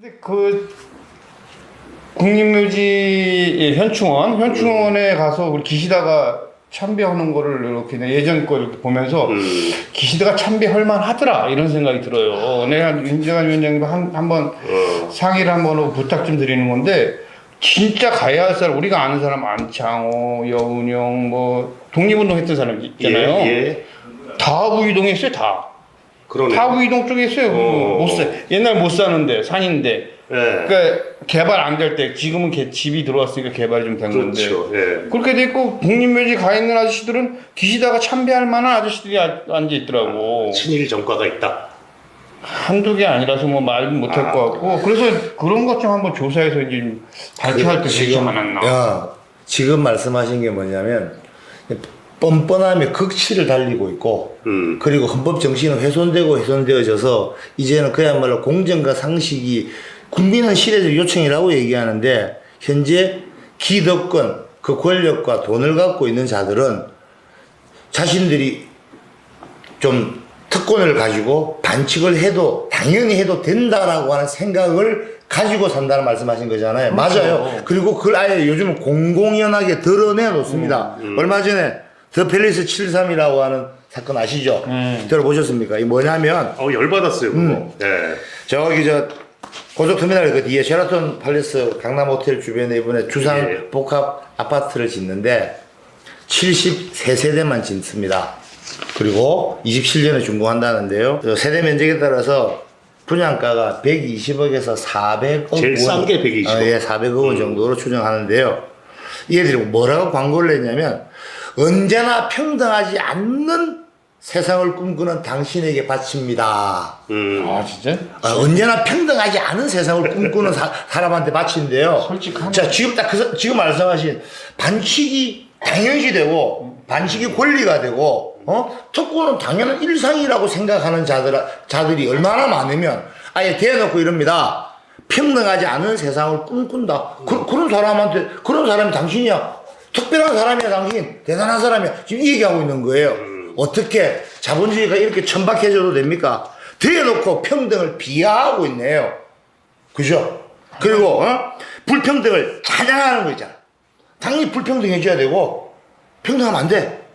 근데 그 국립묘지 현충원 현충원에 가서 우리 기시다가 참배하는 거를 이렇게 예전 거 이렇게 보면서 음. 기시다가 참배할 만하더라 이런 생각이 들어요. 내가 윤재관 위원장님 한 한번 어. 상의를 한번 하고 부탁 좀 드리는 건데 진짜 가야 할 사람 우리가 아는 사람 안창호, 여운영 뭐 독립운동 했던 사람 있잖아요. 예, 예. 다 우이동에 있어요 다. 그러네. 다 우이동 쪽에 있어요. 어. 못 사. 옛날 못 사는데 산인데. 예. 그러니까 개발 안 될 때 지금은 개, 집이 들어왔으니까 개발이 좀 된 건데. 그렇죠. 예. 그렇게 돼 있고 독립묘지 가 있는 아저씨들은 기시다가 참배할 만한 아저씨들이 아- 앉아 있더라고. 친일 정과가 있다. 한두 개 아니라서 뭐 말 못할 아. 것 같고 그래서 그런 것 좀 한번 조사해서 이제 좀 발표할 때 되지 않았나. 야, 지금 말씀하신 게 뭐냐면 뻔뻔함에 극치를 달리고 있고 음. 그리고 헌법 정신은 훼손되고 훼손되어져서 이제는 그야말로 공정과 상식이 국민은 실에서 요청이라고 얘기하는데 현재 기득권 그 권력과 돈을 갖고 있는 자들은 자신들이 좀 특권을 가지고 반칙을 해도 당연히 해도 된다라고 하는 생각을 가지고 산다는 말씀하신 거잖아요. 맞아요. 그리고 그걸 아예 요즘은 공공연하게 드러내 놓습니다. 얼마 전에 더 팰리스 73이라고 하는 사건 아시죠? 음. 들어보셨습니까? 이 뭐냐면 어 열받았어요. 그거. 음. 예. 저기 저 고속터미널 그 뒤에 쉐라톤 팔레스 강남 호텔 주변에 이번에 주상 예. 복합 아파트를 짓는데 73세대만 짓습니다. 그리고 27년에 준공한다는데요. 저 세대 면적에 따라서 분양가가 120억에서 400억 제일 싼게 120억. 어, 예, 400억 원 정도로 추정하는데요. 얘들이 뭐라고 광고를 냈냐면 언제나 평등하지 않는 세상을 꿈꾸는 당신에게 바칩니다. 음. 아 진짜? 아, 언제나 평등하지 않은 세상을 꿈꾸는 사, 사람한테 바친대요. 솔직하네. 자, 지금 딱 그, 사- 지금 말씀하신 반칙이 당연시 되고, 반칙이 권리가 되고, 어? 특권은 당연한 일상이라고 생각하는 자들, 자들이 얼마나 많으면, 아예 대놓고 이럽니다. 평등하지 않은 세상을 꿈꾼다. 그, 그런 사람한테, 그런 사람이 당신이야. 특별한 사람이야, 당신. 대단한 사람이야. 지금 이 얘기하고 있는 거예요. 어떻게 자본주의가 이렇게 천박해져도 됩니까? 대놓고 평등을 비하하고 있네요. 그죠? 그리고 어? 불평등을 찬양하는 거 있잖아. 당연히 불평등해줘야 되고 평등하면 안 돼.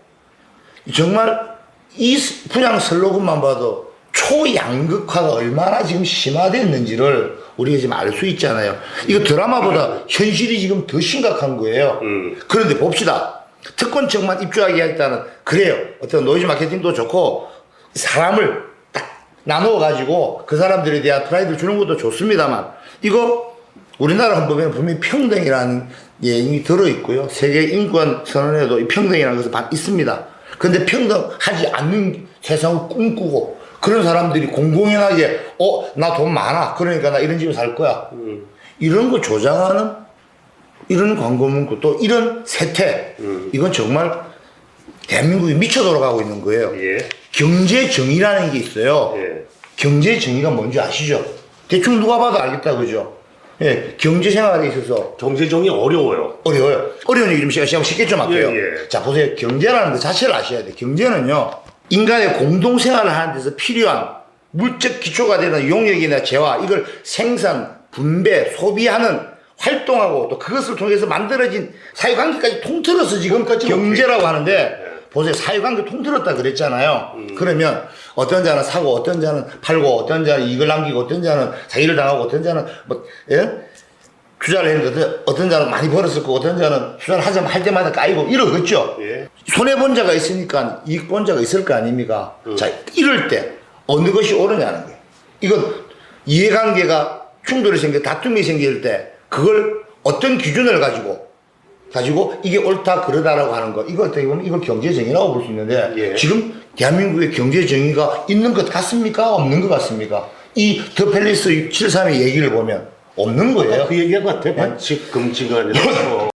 정말 이 스- 분양 슬로건만 봐도 초양극화가 얼마나 지금 심화됐는지를 우리가 지금 알 수 있잖아요. 이거 드라마보다 현실이 지금 더 심각한 거예요. 음. 그런데 봅시다. 특권층만 입주하게 하겠다는 그래요. 어떤 노이즈 마케팅도 좋고 사람을 딱 나누어 가지고 그 사람들에 대한 프라이드를 주는 것도 좋습니다만 이거 우리나라 헌법에는 분명히 평등이라는 예임이 들어 있고요. 세계 인권 선언에도 이 평등이라는 반- 있습니다. 그런데 평등하지 않는 세상을 꿈꾸고 그런 사람들이 공공연하게 어 나 돈 많아 그러니까 나 이런 집에 살 거야 음. 이런 거 조장하는 이런 광고 문구 또 이런 세태 음. 이건 정말 대한민국이 미쳐 돌아가고 있는 거예요. 예. 경제 정의라는 게 있어요. 예. 경제 정의가 뭔지 아시죠? 대충 누가 봐도 알겠다 그죠? 예, 경제 생활에 있어서 경제정이 어려워요. 어려워요. 어려운 시간 시간 쉽게 좀 할게요. 예, 예. 자 보세요. 경제라는 것 자체를 아셔야 돼. 경제는요 인간의 공동 생활을 하는 데서 필요한 물적 기초가 되는 용역이나 재화 이걸 생산, 분배, 소비하는 활동하고 또 그것을 통해서 만들어진 사회관계까지 통틀어서 지금 경제라고 하는데 보세요 사회관계 통틀었다 그랬잖아요. 그러면 어떤 자는 사고 어떤 자는 팔고 어떤 자는 이익을 남기고 어떤 자는 사기를 당하고 어떤 자는 뭐 예? 투자를 했는데 어떤- 어떤 자는 많이 벌었을 거고 어떤 자는 투자를 하자면 할 때마다 까이고 이러겠죠. 예. 손해 본 자가 있으니까 이익 본 자가 있을 거 아닙니까? 자 이럴 때 어느 것이 옳으냐는 거예요. 이건 이해관계가 충돌이 생겨 다툼이 생길 때 그걸 어떤 기준을 가지고 가지고 이게 옳다 그러다라고 하는 거 이거 어떻게 보면 이걸 경제정의라고 볼 수 있는데 예. 지금 대한민국에 경제정의가 있는 것 같습니까 없는 것 같습니까 이 더 팰리스 73의 얘기를 보면 없는 거예요. 그 얘기가 같아. 반칙 금지가 아니라 뭐